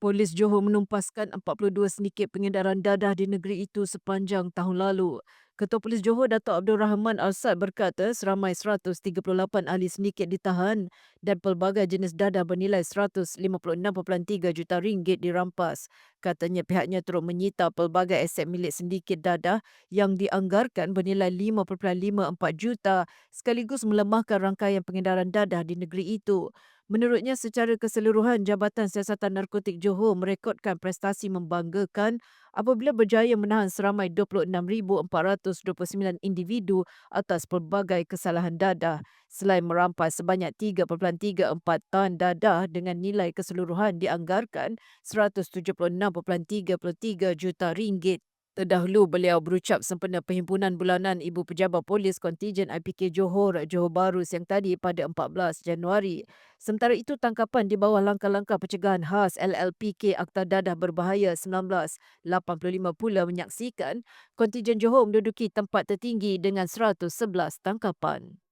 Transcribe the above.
Polis Johor menumpaskan 42 sindiket pengedaran dadah di negeri itu sepanjang tahun lalu. Ketua Polis Johor Dato' Abdul Rahman Arsad berkata seramai 138 ahli sindiket ditahan dan pelbagai jenis dadah bernilai 156.3 juta ringgit dirampas. Katanya pihaknya turut menyita pelbagai aset milik sindiket dadah yang dianggarkan bernilai 5.54 juta sekaligus melemahkan rangkaian pengedaran dadah di negeri itu. Menurutnya secara keseluruhan Jabatan Siasatan Narkotik Johor merekodkan prestasi membanggakan apabila berjaya menahan seramai 26,429 individu atas pelbagai kesalahan dadah selain merampas sebanyak 3.34 tan dadah dengan nilai keseluruhan dianggarkan 176.33 juta ringgit. Terdahulu beliau berucap sempena perhimpunan bulanan Ibu Pejabat Polis Kontijen IPK Johor Johor Bahru siang tadi pada 14 Januari. Sementara itu tangkapan di bawah langkah-langkah pencegahan khas LLPK Akta Dadah Berbahaya 1985 pula menyaksikan kontijen Johor menduduki tempat tertinggi dengan 111 tangkapan.